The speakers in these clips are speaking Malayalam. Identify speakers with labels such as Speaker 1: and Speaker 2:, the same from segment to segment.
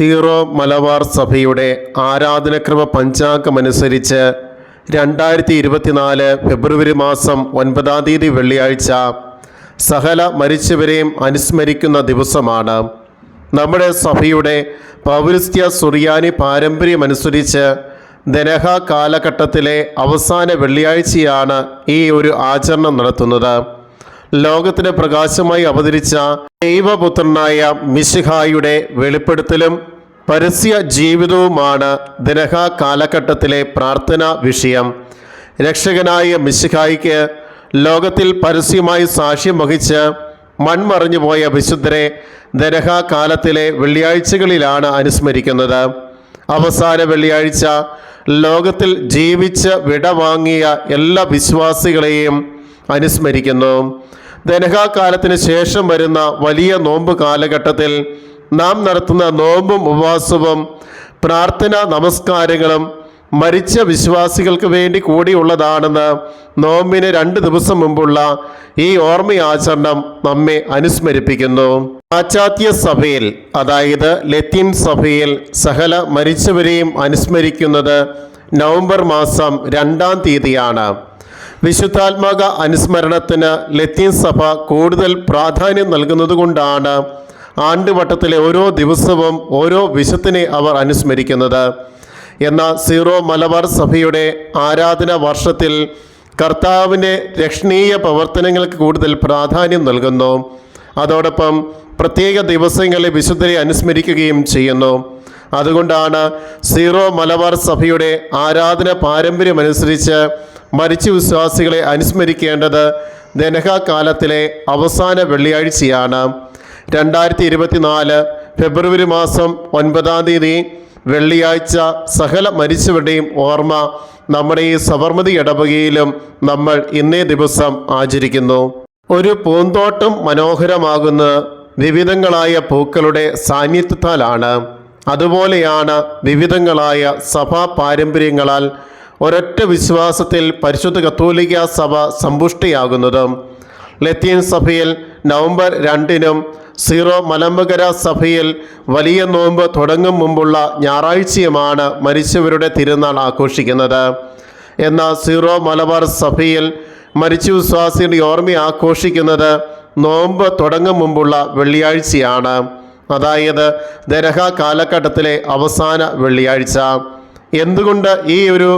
Speaker 1: സീറോ മലബാർ സഭയുടെ ആരാധനക്രമ പഞ്ചാംഗമനുസരിച്ച് രണ്ടായിരത്തി ഇരുപത്തിനാല് ഫെബ്രുവരി മാസം ഒൻപതാം തീയതി വെള്ളിയാഴ്ച സഹല മരിച്ചവരെയും അനുസ്മരിക്കുന്ന ദിവസമാണ്. നമ്മുടെ സഭയുടെ പൗരസ്ത്യ സുറിയാനി പാരമ്പര്യമനുസരിച്ച് ദനഹ കാലഘട്ടത്തിലെ അവസാന വെള്ളിയാഴ്ചയാണ് ഈ ഒരു ആചരണം നടത്തുന്നത്. ലോകത്തിന് പ്രകാശമായി അവതരിച്ച ദൈവപുത്രനായ മിശിഹായുടെ വെളിപ്പെടുത്തലും പരസ്യ ജീവിതവുമാണ് ദിനഹ കാലഘട്ടത്തിലെ പ്രാർത്ഥനാ വിഷയം. രക്ഷകനായ മിശിഹായിക്ക് ലോകത്തിൽ പരസ്യമായി സാക്ഷ്യം വഹിച്ച് മൺമറഞ്ഞു പോയ വിശുദ്ധരെ ദനഹ കാലത്തിലെ വെള്ളിയാഴ്ചകളിലാണ് അനുസ്മരിക്കുന്നത്. അവസാന വെള്ളിയാഴ്ച ലോകത്തിൽ ജീവിച്ച് വിടവാങ്ങിയ എല്ലാ വിശ്വാസികളെയും അനുസ്മരിക്കുന്നു. ദനഹാകാലത്തിന് ശേഷം വരുന്ന വലിയ നോമ്പ് കാലഘട്ടത്തിൽ നാം നടത്തുന്ന നോമ്പും ഉപവാസവും പ്രാർത്ഥന നമസ്കാരങ്ങളും മരിച്ച വിശ്വാസികൾക്ക് വേണ്ടി കൂടിയുള്ളതാണെന്ന് നോമ്പിന് രണ്ട് ദിവസം മുമ്പുള്ള ഈ ഓർമ്മ ആചരണം നമ്മെ അനുസ്മരിപ്പിക്കുന്നു. പാശ്ചാത്യ സഭയിൽ അതായത് ലത്തീൻ സഭയിൽ സകല മരിച്ചവരെയും അനുസ്മരിക്കുന്നത് നവംബർ മാസം രണ്ടാം തീയതിയാണ്. വിശുദ്ധാത്മക അനുസ്മരണത്തിന് ലത്തീൻ സഭ കൂടുതൽ പ്രാധാന്യം നൽകുന്നതുകൊണ്ടാണ് ആണ്ടുവട്ടത്തിലെ ഓരോ ദിവസവും ഓരോ വിശത്തിനെ അവർ അനുസ്മരിക്കുന്നത്. എന്നാൽ സീറോ മലബാർ സഭയുടെ ആരാധന വർഷത്തിൽ കർത്താവിന്റെ രക്ഷണീയ പ്രവർത്തനങ്ങൾക്ക് കൂടുതൽ പ്രാധാന്യം നൽകുന്നു. അതോടൊപ്പം പ്രത്യേക ദിവസങ്ങളിൽ വിശുദ്ധരെ അനുസ്മരിക്കുകയും ചെയ്യുന്നു. അതുകൊണ്ടാണ് സീറോ മലബാർ സഭയുടെ ആരാധന പാരമ്പര്യമനുസരിച്ച് മരിച്ച വിശ്വാസികളെ അനുസ്മരിക്കേണ്ടത് ദനഹ കാലത്തിലെ അവസാന വെള്ളിയാഴ്ചയാണ്. രണ്ടായിരത്തി ഇരുപത്തിനാല് ഫെബ്രുവരി മാസം ഒൻപതാം തീയതി വെള്ളിയാഴ്ച സകല മരിച്ചവരുടെയും ഓർമ്മ നമ്മുടെ ഈ സബർമതി ഇടവകയിലും നമ്മൾ ഇന്നേ ദിവസം ആചരിക്കുന്നു. ഒരു പൂന്തോട്ടം മനോഹരമാകുന്ന വിവിധങ്ങളായ പൂക്കളുടെ സാന്നിധ്യത്താലാണ്. അതുപോലെയാണ് വിവിധങ്ങളായ സഭാ പാരമ്പര്യങ്ങളാൽ ഒരൊറ്റ വിശ്വാസത്തിൽ പരിശുദ്ധ കത്തോലിക്ക സഭ സമ്പുഷ്ടിയാകുന്നതും. ലത്തീൻ സഭയിൽ നവംബർ രണ്ടിനും സീറോ മലമ്പകര സഭയിൽ വലിയ നോമ്പ് തുടങ്ങും മുമ്പുള്ള ഞായറാഴ്ചയുമാണ് മരിച്ചവരുടെ തിരുനാൾ ആഘോഷിക്കുന്നത്. എന്നാൽ സീറോ മലബാർ സഭയിൽ മരിച്ച വിശ്വാസിയുടെ ഓർമ്മ ആഘോഷിക്കുന്നത് നോമ്പ് തുടങ്ങും മുമ്പുള്ള വെള്ളിയാഴ്ചയാണ്. അതായത് ദരഹ കാലഘട്ടത്തിലെ അവസാന വെള്ളിയാഴ്ച. എന്തുകൊണ്ട് ഈ ഒരു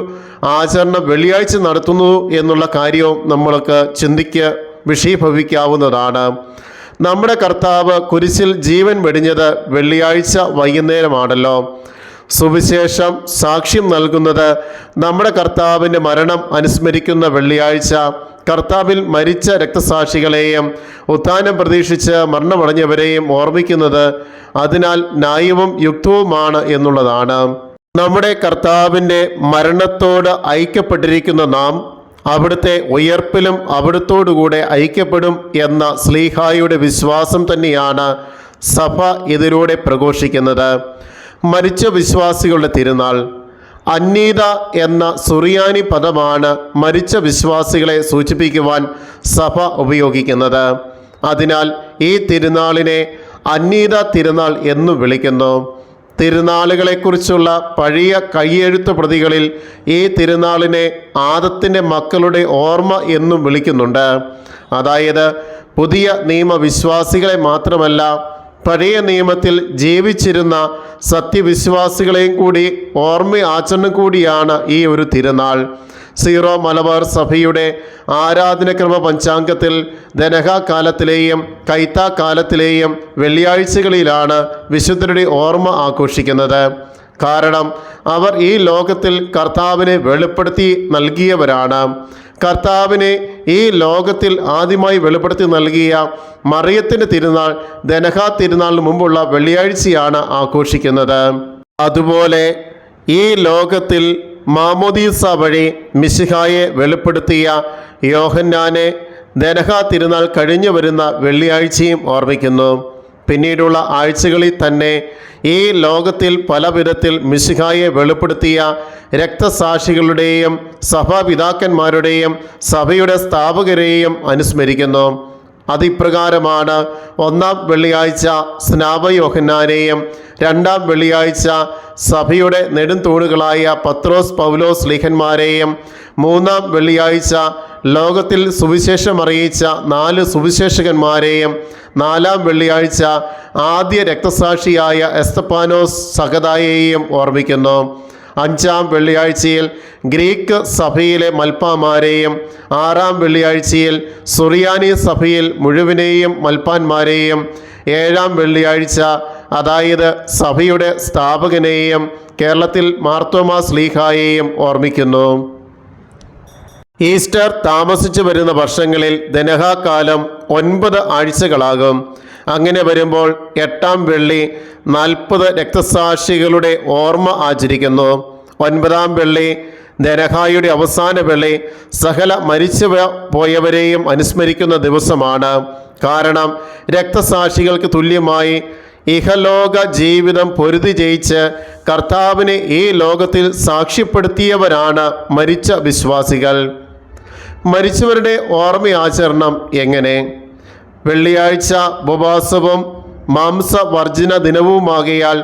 Speaker 1: ആചരണം വെള്ളിയാഴ്ച നടത്തുന്നു എന്നുള്ള കാര്യവും നമ്മൾക്ക് ചിന്തിക്ക് വിഷയഭവിക്കാവുന്നതാണ്. നമ്മുടെ കർത്താവ് കുരിശിൽ ജീവൻ വെടിഞ്ഞത് വെള്ളിയാഴ്ച വൈകുന്നേരമാണല്ലോ. സുവിശേഷം സാക്ഷ്യം നൽകുന്നത് നമ്മുടെ കർത്താവിന്റെ മരണം അനുസ്മരിക്കുന്ന വെള്ളിയാഴ്ച. കർത്താവിൽ മരിച്ച രക്തസാക്ഷികളെയും ഉത്ഥാനം പ്രതീക്ഷിച്ച് മരണമടഞ്ഞവരെയും ഓർമ്മിക്കുന്നത് അതിനാൽ ന്യായവും യുക്തവുമാണ് എന്നുള്ളതാണ്. നമ്മുടെ കർത്താവിന്റെ മരണത്തോട് ഐക്യപ്പെട്ടിരിക്കുന്ന നാം അവിടുത്തെ ഉയർപ്പിലും അവിടുത്തോടുകൂടെ ഐക്യപ്പെടും എന്ന സ്ലീഹായുടെ വിശ്വാസം തന്നെയാണ് സഭ ഇതിലൂടെ പ്രഘോഷിക്കുന്നത്. മരിച്ച വിശ്വാസികളുടെ തിരുനാൾ. അന്നീത എന്ന സുറിയാനി പദമാണ് മരിച്ച വിശ്വാസികളെ സൂചിപ്പിക്കുവാൻ സഭ ഉപയോഗിക്കുന്നത്. അതിനാൽ ഈ തിരുനാളിനെ അന്നീത തിരുനാൾ എന്നു വിളിക്കുന്നു. തിരുനാളുകളെക്കുറിച്ചുള്ള പഴയ കൈയെഴുത്ത് പ്രതികളിൽ ഈ തിരുനാളിനെ ആദത്തിന്റെ മക്കളുടെ ഓർമ്മ എന്നും വിളിക്കുന്നുണ്ട്. അതായത് പുതിയ നിയമവിശ്വാസികളെ മാത്രമല്ല പഴയ നിയമത്തിൽ ജീവിച്ചിരുന്ന സത്യവിശ്വാസികളെയും കൂടി ഓർമ്മ ആചരണം കൂടിയാണ് ഈ ഒരു തിരുനാൾ. സീറോ മലബാർ സഭയുടെ ആരാധനക്രമ പഞ്ചാംഗത്തിൽ ധനഹ കാലത്തിലെയും കൈത്ത കാലത്തിലെയും വെള്ളിയാഴ്ചകളിലാണ് വിശുദ്ധരുടെ ഓർമ്മ ആഘോഷിക്കുന്നത്. കാരണം അവർ ഈ ലോകത്തിൽ കർത്താവിനെ വെളിപ്പെടുത്തി നൽകിയവരാണ്. കർത്താവിനെ ഈ ലോകത്തിൽ ആദ്യമായി വെളിപ്പെടുത്തി നൽകിയ മറിയത്തിന്റെ തിരുനാൾ ധനഹ തിരുനാളിന് മുമ്പുള്ള വെള്ളിയാഴ്ചയാണ് ആഘോഷിക്കുന്നത്. അതുപോലെ ഈ ലോകത്തിൽ മാമോദീസ വഴി മിശിഹായെ വെളിപ്പെടുത്തിയ യോഹന്നാനെ ദനഹ തിരുനാൾ കഴിഞ്ഞു വരുന്ന വെള്ളിയാഴ്ചയും ഓർമ്മിക്കുന്നു. പിന്നീടുള്ള ആഴ്ചകളിൽ തന്നെ ഈ ലോകത്തിൽ പല വിധത്തിൽ മിശിഹായെ വെളിപ്പെടുത്തിയ രക്തസാക്ഷികളുടെയും സഭാപിതാക്കന്മാരുടെയും സഭയുടെ സ്ഥാപകരെയും അനുസ്മരിക്കുന്നു. അതിപ്രകാരമാണ്. ഒന്നാം വെള്ളിയാഴ്ച സ്നാപയോഹന്നാനെയും രണ്ടാം വെള്ളിയാഴ്ച സഭയുടെ നെടുംതൂണുകളായ പത്രോസ് പൗലോസ് ലിഹന്മാരെയും മൂന്നാം വെള്ളിയാഴ്ച ലോകത്തിൽ സുവിശേഷം അറിയിച്ച നാല് സുവിശേഷകന്മാരെയും നാലാം വെള്ളിയാഴ്ച ആദ്യ രക്തസാക്ഷിയായ എസ്തപ്പാനോസ് സഹതായെയും ഓർമ്മിക്കുന്നു. അഞ്ചാം വെള്ളിയാഴ്ചയിൽ ഗ്രീക്ക് സഭയിലെ മൽപ്പാന്മാരെയും ആറാം വെള്ളിയാഴ്ചയിൽ സുറിയാനി സഭയിൽ മുഴുവനെയും മൽപ്പാന്മാരെയും ഏഴാം വെള്ളിയാഴ്ച അതായത് സഭയുടെ സ്ഥാപകനെയും കേരളത്തിൽ മാർത്തോമാ സ്ലീഹായെയും ഓർമ്മിക്കുന്നു. ഈസ്റ്റർ താമസിച്ചു വരുന്ന വർഷങ്ങളിൽ ദനഹാകാലം ഒൻപത് ആഴ്ചകളാകും. അങ്ങനെ വരുമ്പോൾ എട്ടാം വെള്ളി നാൽപ്പത് രക്തസാക്ഷികളുടെ ഓർമ്മ ആചരിക്കുന്നു. ഒൻപതാം വെള്ളി ദരഹായുടെ അവസാന വെള്ളി സകല മരിച്ചു പോയവരെയും അനുസ്മരിക്കുന്ന ദിവസമാണ്. കാരണം രക്തസാക്ഷികൾക്ക് തുല്യമായി ഇഹലോക ജീവിതം പൊരുതി ജയിച്ച് കർത്താവിനെ ഈ ലോകത്തിൽ സാക്ഷ്യപ്പെടുത്തിയവരാണ് മരിച്ച വിശ്വാസികൾ. മരിച്ചവരുടെ ഓർമ്മ ആചരണം എങ്ങനെ? വെള്ളിയാഴ്ച ഉപവാസവും മാംസവർജന ദിനവുമാകിയാൽ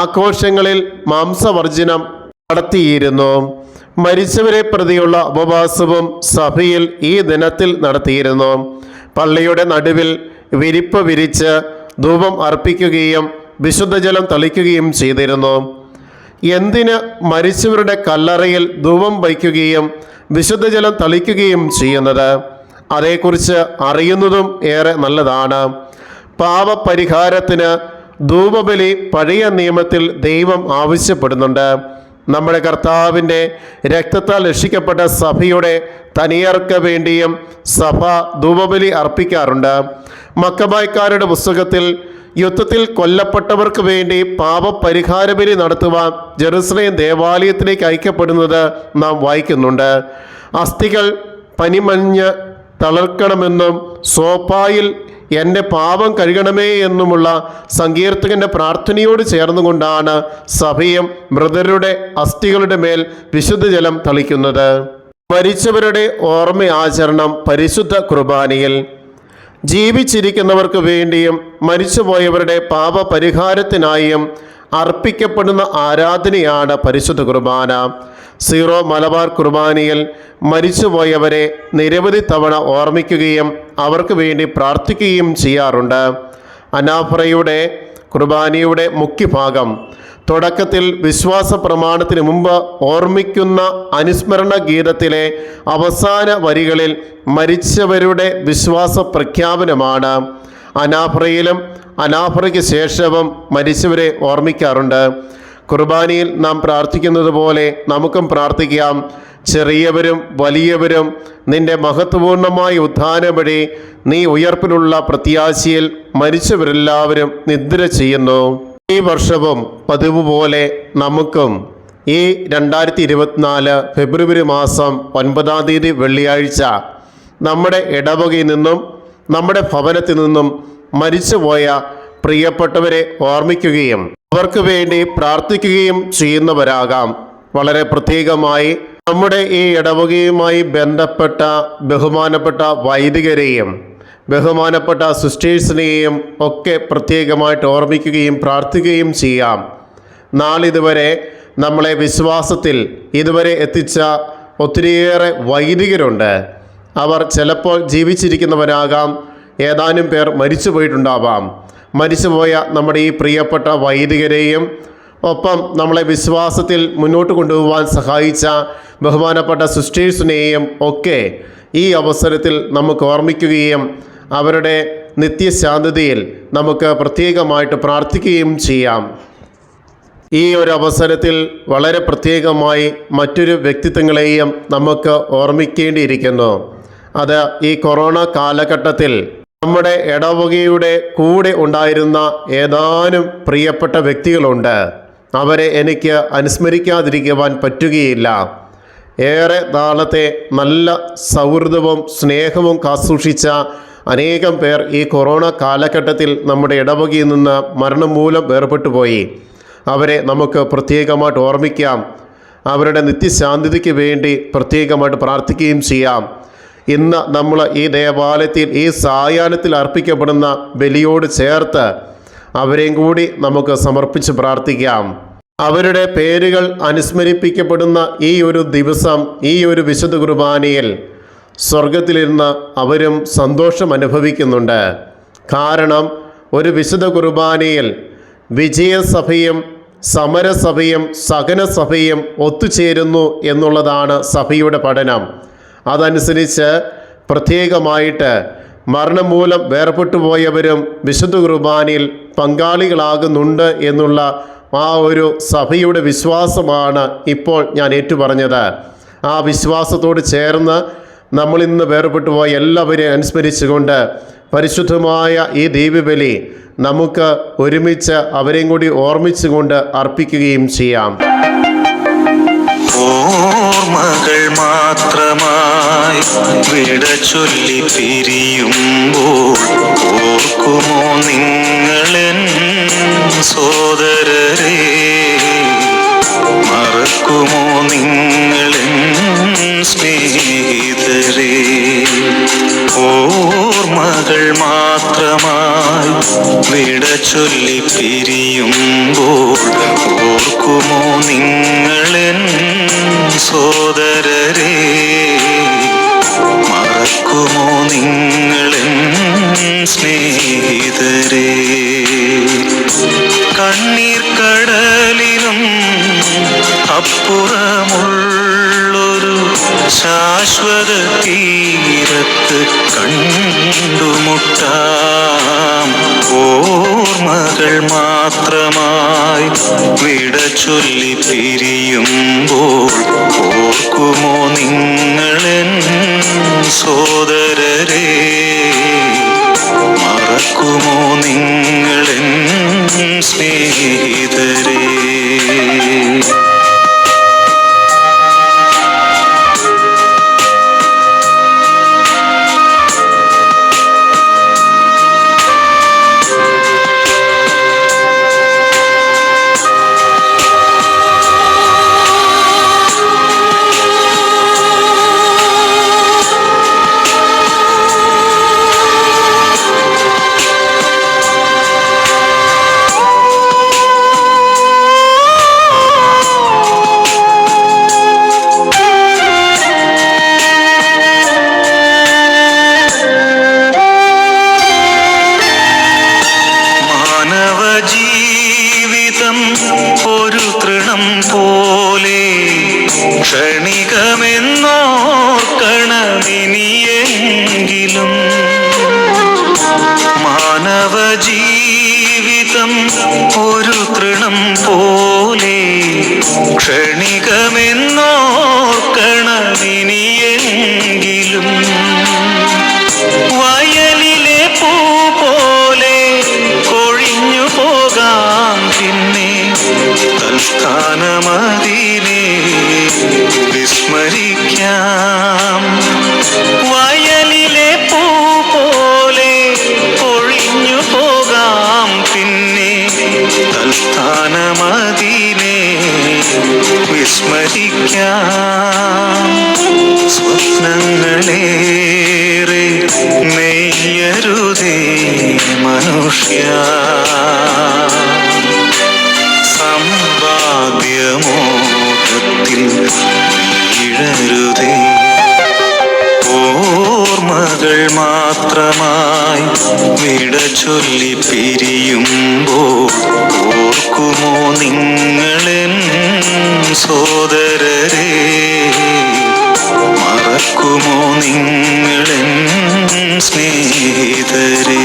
Speaker 1: ആഘോഷങ്ങളിൽ മാംസവർജനം നടത്തിയിരുന്നു. മരിച്ചവരെ പ്രതിയുള്ള ഉപവാസവും സഭയിൽ ഈ ദിനത്തിൽ നടത്തിയിരുന്നു. പള്ളിയുടെ നടുവിൽ വിരിപ്പ് വിരിച്ച് ധൂപം അർപ്പിക്കുകയും വിശുദ്ധജലം തളിക്കുകയും ചെയ്തിരുന്നു. എന്തിന് മരിച്ചവരുടെ കല്ലറയിൽ ധൂപം വയ്ക്കുകയും വിശുദ്ധജലം തളിക്കുകയും ചെയ്യുന്നത്? അതേക്കുറിച്ച് അറിയുന്നതും ഏറെ നല്ലതാണ്. പാപപരിഹാരത്തിന് ധൂപബലി പഴയ നിയമത്തിൽ ദൈവം ആവശ്യപ്പെടുന്നുണ്ട്. നമ്മുടെ കർത്താവിന്റെ രക്തത്താൽ രക്ഷിക്കപ്പെട്ട സഭയുടെ തനിയർക്ക് വേണ്ടിയും സഭ ധൂപബലി അർപ്പിക്കാറുണ്ട്. മക്കബായ്ക്കാരുടെ പുസ്തകത്തിൽ യുദ്ധത്തിൽ കൊല്ലപ്പെട്ടവർക്ക് വേണ്ടി പാപപരിഹാര ബലി നടത്തുവാൻ ജെറുസലേം ദേവാലയത്തിലേക്ക് അയക്കപ്പെടുന്നത് നാം വായിക്കുന്നുണ്ട്. അസ്ഥികൾ പനിമഞ്ഞ് തളർക്കണമെന്നും സോപ്പായിൽ എന്റെ പാപം കഴുകണമേ എന്നുമുള്ള സങ്കീർത്തകന്റെ പ്രാർത്ഥനയോട് ചേർന്നുകൊണ്ടാണ് സഭയും മൃതരുടെ അസ്ഥികളുടെ മേൽ വിശുദ്ധജലം തളിക്കുന്നത്. മരിച്ചവരുടെ ഓർമ്മ ആചരണം പരിശുദ്ധ കുർബാനയിൽ. ജീവിച്ചിരിക്കുന്നവർക്ക് വേണ്ടിയും മരിച്ചുപോയവരുടെ പാപപരിഹാരത്തിനായും അർപ്പിക്കപ്പെടുന്ന ആരാധനയാണ് പരിശുദ്ധ കുർബാന. സീറോ മലബാർ കുർബാനയിൽ മരിച്ചുപോയവരെ നിരവധി തവണ ഓർമ്മിക്കുകയും അവർക്ക് വേണ്ടി പ്രാർത്ഥിക്കുകയും ചെയ്യാറുണ്ട്. അനാഫറയുടെ കുർബാനയുടെ മുഖ്യഭാഗം തുടക്കത്തിൽ വിശ്വാസ പ്രമാണത്തിന് മുമ്പ് ഓർമ്മിക്കുന്ന അനുസ്മരണ ഗീതത്തിലെ അവസാന വരികളിൽ മരിച്ചവരുടെ വിശ്വാസ പ്രഖ്യാപനമാണ്. അനാഫ്രയിലും അനാഫ്രയ്ക്ക് ശേഷവും മരിച്ചവരെ ഓർമ്മിക്കാറുണ്ട്. കുർബാനയിൽ നാം പ്രാർത്ഥിക്കുന്നത് പോലെ നമുക്കും പ്രാർത്ഥിക്കാം. ചെറിയവരും വലിയവരും നിന്റെ മഹത്വപൂർണമായ ഉത്ഥാനം വഴി നീ ഉയർപ്പിലുള്ള പ്രത്യാശയിൽ മരിച്ചവരെല്ലാവരും നിദ്ര ചെയ്യുന്നു. ഈ വർഷവും പതിവ് പോലെ നമുക്കും ഈ രണ്ടായിരത്തി ഇരുപത്തിനാല് ഫെബ്രുവരി മാസം ഒൻപതാം തീയതി വെള്ളിയാഴ്ച നമ്മുടെ ഇടവകയിൽ നിന്നും നമ്മുടെ ഭവനത്തിൽ നിന്നും മരിച്ചുപോയ പ്രിയപ്പെട്ടവരെ ഓർമ്മിക്കുകയും അവർക്ക് വേണ്ടി പ്രാർത്ഥിക്കുകയും ചെയ്യുന്നവരാകാം. വളരെ പ്രത്യേകമായി നമ്മുടെ ഈ ഇടവകയുമായി ബന്ധപ്പെട്ട ബഹുമാനപ്പെട്ട വൈദികരെയും ബഹുമാനപ്പെട്ട സിസ്റ്റേഴ്സിനെയും ഒക്കെ പ്രത്യേകമായിട്ട് ഓർമ്മിക്കുകയും പ്രാർത്ഥിക്കുകയും ചെയ്യാം. നാളിതുവരെ നമ്മളെ വിശ്വാസത്തിൽ ഇതുവരെ എത്തിച്ച ഒത്തിരിയേറെ വൈദികരുണ്ട്. അവർ ചിലപ്പോൾ ജീവിച്ചിരിക്കുന്നവരാകാം ഏതാനും പേർ മരിച്ചു പോയിട്ടുണ്ടാവാം മരിച്ചുപോയ നമ്മുടെ ഈ പ്രിയപ്പെട്ട വൈദികരെയും ഒപ്പം നമ്മളെ വിശ്വാസത്തിൽ മുന്നോട്ട് കൊണ്ടുപോകാൻ സഹായിച്ച ബഹുമാനപ്പെട്ട സിസ്റ്റേഴ്സിനെയും ഒക്കെ ഈ അവസരത്തിൽ നമുക്ക് ഓർമ്മിക്കുകയും അവരുടെ നിത്യശാന്തതയിൽ നമുക്ക് പ്രത്യേകമായിട്ട് പ്രാർത്ഥിക്കുകയും ചെയ്യാം. ഈ ഒരു അവസരത്തിൽ വളരെ പ്രത്യേകമായി മറ്റൊരു വ്യക്തിത്വങ്ങളെയും നമുക്ക് ഓർമ്മിക്കേണ്ടിയിരിക്കുന്നു. അത് ഈ കൊറോണ കാലഘട്ടത്തിൽ നമ്മുടെ ഇടവകയുടെ കൂടെ ഉണ്ടായിരുന്ന ഏതാനും പ്രിയപ്പെട്ട വ്യക്തികളുണ്ട്. അവരെ എനിക്ക് അനുസ്മരിക്കാതിരിക്കുവാൻ പറ്റുകയില്ല. ഏറെ നാളത്തെ നല്ല സൗഹൃദവും സ്നേഹവും കാസൂക്ഷിച്ച അനേകം പേർ ഈ കൊറോണ കാലഘട്ടത്തിൽ നമ്മുടെ ഇടവകയിൽ നിന്ന് മരണം മൂലം വേർപെട്ടു പോയി. അവരെ നമുക്ക് പ്രത്യേകമായിട്ട് ഓർമ്മിക്കാം. അവരുടെ നിത്യശാന്തിക്ക് വേണ്ടി പ്രത്യേകമായിട്ട് പ്രാർത്ഥിക്കുകയും ചെയ്യാം. ഇന്ന് നമ്മൾ ഈ ദേവാലയത്തിൽ ഈ സായാഹ്നത്തിൽ അർപ്പിക്കപ്പെടുന്ന ബലിയോട് ചേർത്ത് അവരെയും കൂടി നമുക്ക് സമർപ്പിച്ച് പ്രാർത്ഥിക്കാം. അവരുടെ പേരുകൾ അനുസ്മരിപ്പിക്കപ്പെടുന്ന ഈ ഒരു ദിവസം ഈ ഒരു വിശുദ്ധ കുർബാനയിൽ സ്വർഗത്തിലിരുന്ന് അവരും സന്തോഷം അനുഭവിക്കുന്നുണ്ട്. കാരണം ഒരു വിശുദ്ധ കുർബാനയിൽ വിജയസഭയും സമരസഭയും സഹനസഭയും ഒത്തുചേരുന്നു എന്നുള്ളതാണ് സഭയുടെ പഠനം. അതനുസരിച്ച് പ്രത്യേകമായിട്ട് മരണം മൂലം വേർപെട്ടു പോയവരും വിശുദ്ധ കുർബാനയിൽ പങ്കാളികളാകുന്നുണ്ട് എന്നുള്ള ആ ഒരു സഭയുടെ വിശ്വാസമാണ് ഇപ്പോൾ ഞാൻ ഏറ്റുപറഞ്ഞത്. ആ വിശ്വാസത്തോട് ചേർന്ന് നമ്മളിന്ന് വേർപെട്ടു പോയ എല്ലാവരെയും അനുസ്മരിച്ചുകൊണ്ട് പരിശുദ്ധമായ ഈ ദീപബലി നമുക്ക് ഒരുമിച്ച് അവരെയും കൂടി ഓർമ്മിച്ചുകൊണ്ട് അർപ്പിക്കുകയും ചെയ്യാം.
Speaker 2: ഓർമ്മകൾ മാത്രമായി വിട ചൊല്ലി പിരിയുമ്പോൾ ഓർക്കുമോ നിങ്ങളെൻ സോദരരെ മറക്കുമോ നിങ്ങളെൻ സ്നേഹിതരെ മാത്രമായി വിട ചൊല്ലി പിരിയുമ്പോൾ ഓർക്കുമോ നിങ്ങളെൻ സോദരരെ മറക്കുമോ നിങ്ങളെൻ സ്നേഹിതരെ? കണ്ണീർ കടലിനും അപ്പുറമുള്ളൊരു ശാശ്വത തീരത്ത് കണ്ടുമുട്ടാം. ഓർമ്മകൾ മാത്രമായി വിട ചൊല്ലി പിരിയുമ്പോൾ ഓർക്കുമോ നിങ്ങളെൻ സോദരരെ? മറക്കുമോ നിങ്ങളെൻ സ്നേഹിതരെ? മാനവ ജീവിതം ഒരു തൃണം പോലെ ക്ഷണികമെന്നോർക്കണമിനിയെങ്കിലും വയലിലെ പൂ പോലെ കൊഴിഞ്ഞു പോകാം പിന്നെ തൽസ്ഥാനമതിനെ ഓർമ്മകൾ മാത്രമായി വിട ചൊല്ലി പിരിയുമ്പോ ഓർക്കുമോ നിങ്ങളെ സോദരരെ മറക്കുമോ നിങ്ങളെ സ്നേഹിതരേ?